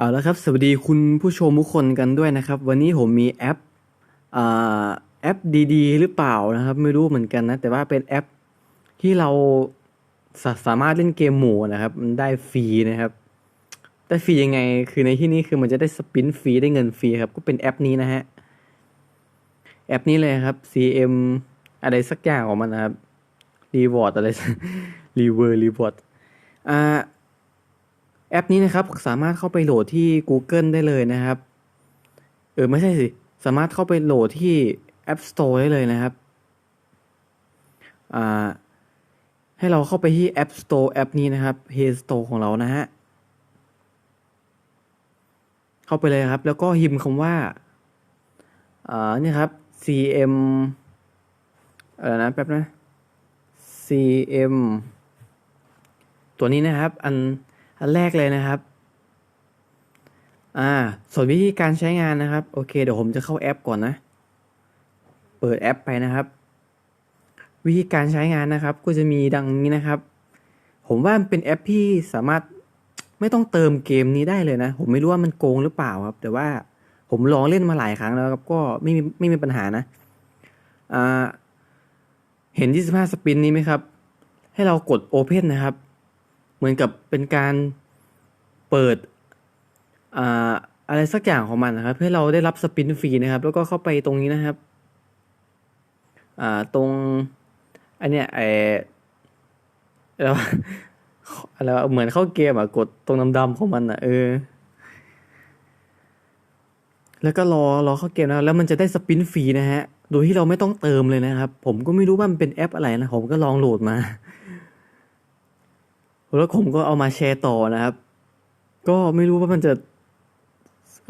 เอาละครับ สวัสดีคุณผู้ชมทุกคนกันด้วยนะครับ วันนี้ผมมีแอปอ่าแอปดีๆ หรือเปล่านะครับ ไม่รู้เหมือนกันนะ แต่ว่าเป็นแอปที่เราสาสามารถเล่นเกมหมู่นะครับ มันได้ฟรีนะครับ ได้ฟรียังไง คือในที่นี้คือมันจะได้สปินฟรีได้เงินฟรีครับ ก็เป็นแอปนี้นะฮะ แอปนี้เลยครับ CM อะไรสักอย่างของมันนะครับ Reward อะไร Reward Reward อ่า แอปนี้นะครับสามารถเข้าไปโหลดที่ Google ได้เลยนะครับ เออไม่ใช่สิ สามารถเข้าไปโหลดที่ App Store ได้เลยนะครับ อ่า ให้เราเข้าไปที่ App Store แอปนี้นะครับ Play Store ของเรานะฮะ เข้าไปเลยครับ แล้วก็พิมพ์คำว่า อ่านี่ครับ CM อะไรนะแป๊บนะ CM ตัวนี้นะครับ อัน อันแรกเลยนะครับ อ่า ส่วนวิธีการใช้งานนะครับ โอเค เดี๋ยวผมจะเข้าแอปก่อนนะ เปิดแอปไปนะครับ วิธีการใช้งานนะครับ ก็จะมีดังนี้นะครับ ผมว่ามันเป็นแอปที่สามารถไม่ต้องเติมเกมนี้ได้เลยนะ ผมไม่รู้ว่ามันโกงหรือเปล่าครับ แต่ว่าผมลองเล่นมาหลายครั้งแล้วครับ ก็ไม่มีไม่มีปัญหานะ อ่า เห็น 25 สปินนี้ไหมครับ ให้เรากด Open นะครับ เหมือนกับเป็นการเปิดอ่าอะไรสักอย่างของมันนะครับให้เราได้รับสปินฟรีนะครับ แล้วก็เข้าไปตรงนี้นะครับอ่าตรงอันเนี้ยไอแล้วอะไรวเหมือนเข้าเกมอะกดตรงดำๆของมันอะเออ แล้วก็รอรอเข้าเกมนะแล้วมันจะได้สปินฟรีนะฮะ โดยที่เราไม่ต้องเติมเลยนะครับ ผมก็ไม่รู้ว่ามันเป็นแอปอะไรนะ ผมก็ลองโหลดมา แล้วผมก็เอามาแชร์ต่อนะครับ ก็ไม่รู้ว่ามันจะ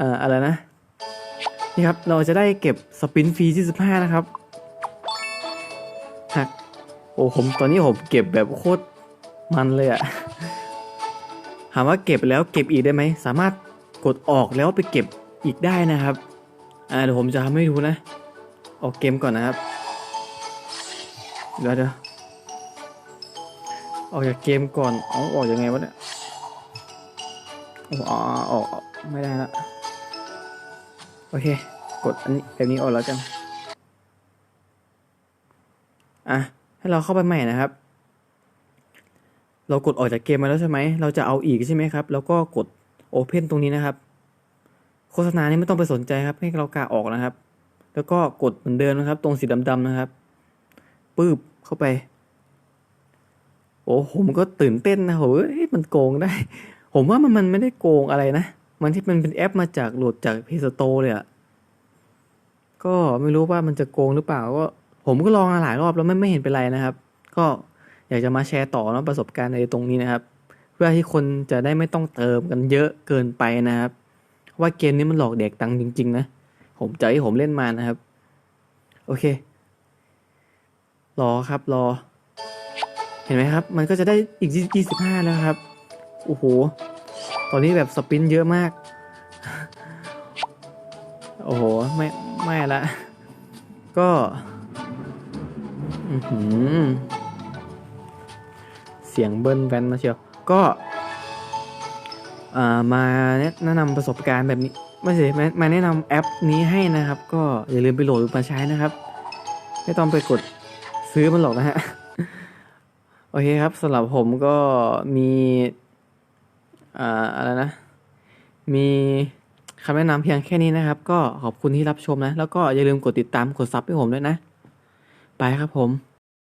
อ่ออะไรนะ นี่ครับ เราจะได้เก็บสปินฟรีที่สิบห้านะครับหักโอ้ผมตอนนี้ผมเก็บแบบโคตรมันเลยอะถามว่าเก็บแล้วเก็บอีกได้ไหม สามารถกดออกแล้วไปเก็บอีกได้นะครับ อ่าเดี๋ยวผมจะทำให้ดูนะ ออกเกมก่อนนะครับ เดี๋ยวเดี๋ยว ออกจากเกมก่อนเอาออกยังไงวะเนี่ยโอ้อ๋อออกไม่ได้ละโอเค กดอันนี้แบบนี้ออกแล้วกันอะให้เราเข้าไปใหม่นะครับ เรากดออกจากเกมมาแล้วใช่ไหมเราจะเอาอีกใช่ไหมครับ แล้วก็กด Open ตรงนี้นะครับ โฆษณานี้ไม่ต้องไปสนใจครับ ให้เรากาออกนะครับ แล้วก็กดเหมือนเดิมนะครับ ตรงสีดำๆนะครับปื๊บเข้าไป โอ้ผมก็ตื่นเต้นนะโหเอ้ยมันโกงได้ ผมว่ามันมันไม่ได้โกงอะไรนะ มันที่มันเป็นแอปมาจากโหลดจากเพย์สโตเลยอะก็ไม่รู้ว่ามันจะโกงหรือเปล่าก็ ผมก็ลองมาหลายรอบแล้วไม่ไม่เห็นเป็นไรนะครับ ก็อยากจะมาแชร์ต่อเนาะประสบการณ์ในตรงนี้นะครับ เพื่อที่คนจะได้ไม่ต้องเติมกันเยอะเกินไปนะครับ ว่าเกมนี้มันหลอกเด็กตังจริง ๆ นะ ผมใจที่ผมเล่นมานะครับ โอเค รอครับรอ เห็นไหมครับ มันก็จะได้อีก 25 แล้วครับ โอ้โห ตอนนี้แบบสปินเยอะมาก โอ้โห ไม่ ไม่ละ ก็อืเสียงเบิ้ลแวนมาเชียว ก็อ่ามาแนะนำประสบการณ์แบบนี้ไม่ใช่มาแนะนำแอปนี้ให้นะครับ ก็อย่าลืมไปโหลดมาใช้นะครับ ไม่ต้องไปกดซื้อมันหรอกนะฮะ เคครับสำหรับผมก็มีอ่าอะไรนะ มีคำแนะนำเพียงแค่นี้นะครับ ก็ขอบคุณที่รับชมนะ แล้วก็อย่าลืมกดติดตามกดซับให้ผมด้วยนะ ไปครับผม